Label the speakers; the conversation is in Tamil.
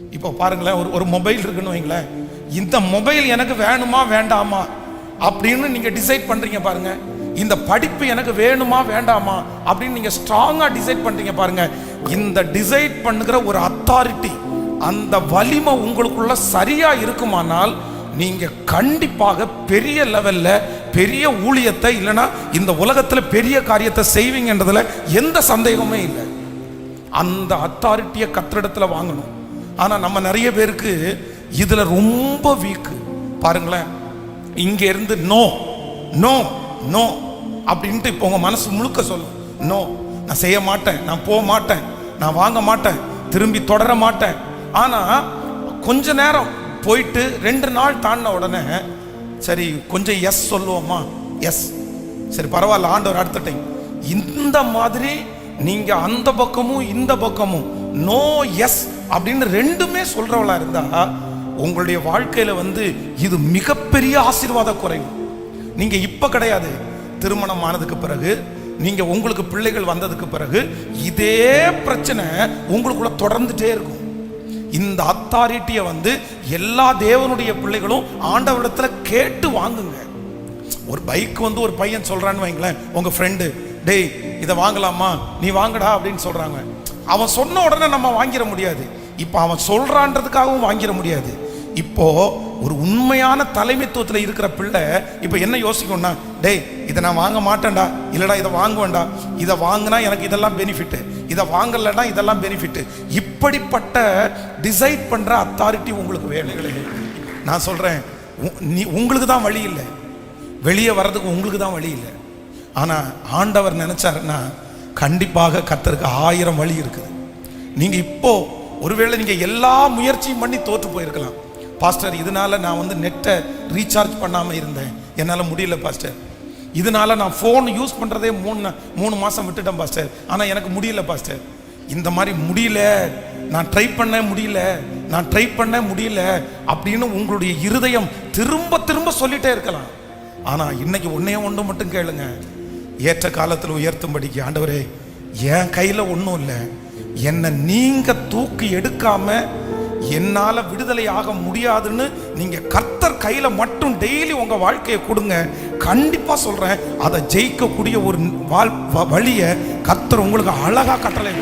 Speaker 1: இப்போ பாருங்களேன் ஒரு ஒரு மொபைல் இருக்குன்னு வைங்களேன். இந்த மொபைல் எனக்கு வேணுமா வேண்டாமா? அப்படின்னு நீங்க டிசைட் பண்ணுறீங்க பாருங்க. இந்த படிப்பு எனக்கு வேணுமா வேண்டாமா? அப்படின்னு நீங்கள் ஸ்ட்ராங்காக டிசைட் பண்ணுறீங்க பாருங்க. இந்த டிசைட் பண்ணுகிற ஒரு அத்தாரிட்டி அந்த வலிமை உங்களுக்குள்ள சரியா இருக்குமானால் நீங்கள் கண்டிப்பாக பெரிய லெவல்ல பெரிய ஊழியத்தை இல்லைன்னா இந்த உலகத்துல பெரிய காரியத்தை செய்வீங்கன்றதுல எந்த சந்தேகமே இல்லை. அந்த அத்தாரிட்டியை கத்திரிடத்தில் வாங்கணும். ஆனால் நம்ம நிறைய பேருக்கு இதில் ரொம்ப வீக்கு பாருங்களேன். இங்கே இருந்து நோ நோ நோ அப்படின்ட்டு இப்போ உங்கள் மனசு முழுக்க சொல்லும். நோ நான் செய்ய மாட்டேன் நான் போக மாட்டேன் நான் வாங்க மாட்டேன் திரும்பி தொடர மாட்டேன். ஆனால் கொஞ்ச நேரம் போயிட்டு ரெண்டு நாள் தாண்டின உடனே சரி கொஞ்சம் எஸ் சொல்லுவோமா? எஸ் சரி பரவாயில்ல ஆண்டவர் அடுத்த டைம் இந்த மாதிரி நீங்க அந்த பக்கமும் இந்த பக்கமும் நோ எஸ் அப்படின்னு ரெண்டுமே சொல்றவளா இருந்தா உங்களுடைய வாழ்க்கையில வந்து இது மிகப்பெரிய ஆசீர்வாத குறைவு. நீங்க இப்ப கிடையாது. திருமணம் ஆனதுக்கு பிறகு நீங்க உங்களுக்கு பிள்ளைகள் வந்ததுக்கு பிறகு இதே பிரச்சனை உங்களுக்குள்ள தொடர்ந்துட்டே இருக்கும். இந்த அத்தாரிட்டியை வந்து எல்லா தேவனுடைய பிள்ளைகளும் ஆண்டவரிடத்துல கேட்டு வாங்குங்க. ஒரு பைக் வந்து ஒரு பையன் சொல்றான்னு வைங்களேன் உங்க ஃப்ரெண்டு டேய் இதை வாங்கலாமா? நீ வாங்கடா அப்படின்னு சொல்கிறாங்க அவன் சொன்ன உடனே நம்ம வாங்கிட முடியாது. இப்போ அவன் சொல்கிறான்றதுக்காகவும் வாங்கிட முடியாது. இப்போ ஒரு உண்மையான தலைமைத்துவத்தில் இருக்கிற பிள்ளை இப்போ என்ன யோசிக்கும்னா டேய் இதை நான் வாங்க மாட்டேன்டா. இல்லைடா இதை வாங்குவேண்டா இதை வாங்கினா எனக்கு இதெல்லாம் பெனிஃபிட்டு இதை வாங்கலைன்னா இதெல்லாம் பெனிஃபிட்டு இப்படிப்பட்ட டிசைட் பண்ணுற அத்தாரிட்டி உங்களுக்கு வேணும். நான் சொல்கிறேன் உ- நீ உங்களுக்கு தான் வழி இல்லை. வெளியே வர்றதுக்கு உங்களுக்கு தான் வழி இல்லை. ஆனால் ஆண்டவர் நினச்சாருன்னா கண்டிப்பாக கத்தருக்கு ஆயிரம் வழி இருக்குது. நீங்கள் இப்போ ஒருவேளை நீங்கள் எல்லா முயற்சியும் பண்ணி தோற்று போயிருக்கலாம். பாஸ்டர் இதனால நான் வந்து நெட்டை ரீசார்ஜ் பண்ணாமல் இருந்தேன். என்னால் முடியல பாஸ்டர் இதனால நான் ஃபோன் யூஸ் பண்ணுறதே மூணு மூணு மாதம் விட்டுட்டேன் பாஸ்டர் ஆனால் எனக்கு முடியல பாஸ்டர் இந்த மாதிரி முடியல நான் ட்ரை பண்ண முடியல நான் ட்ரை பண்ண முடியல அப்படின்னு உங்களுடைய இருதயம் திரும்ப திரும்ப சொல்லிட்டே இருக்கலாம். ஆனால் இன்னைக்கு ஒன்றே ஒன்று மட்டும் கேளுங்க. ஏற்ற காலத்தில் உயர்த்தும்படிக்கு ஆண்டவரே என் கையில் ஒன்றும் இல்லை. என்னை நீங்கள் தூக்கி எடுக்காம என்னால் விடுதலை ஆக முடியாதுன்னு நீங்கள் கர்த்தர் கையில் மட்டும் டெய்லி உங்கள் வாழ்க்கையை கொடுங்க. கண்டிப்பாக சொல்கிறேன் அதை ஜெயிக்கக்கூடிய ஒரு வாழ் வ- வழியை கர்த்தர் உங்களுக்கு அழகாக கட்டளை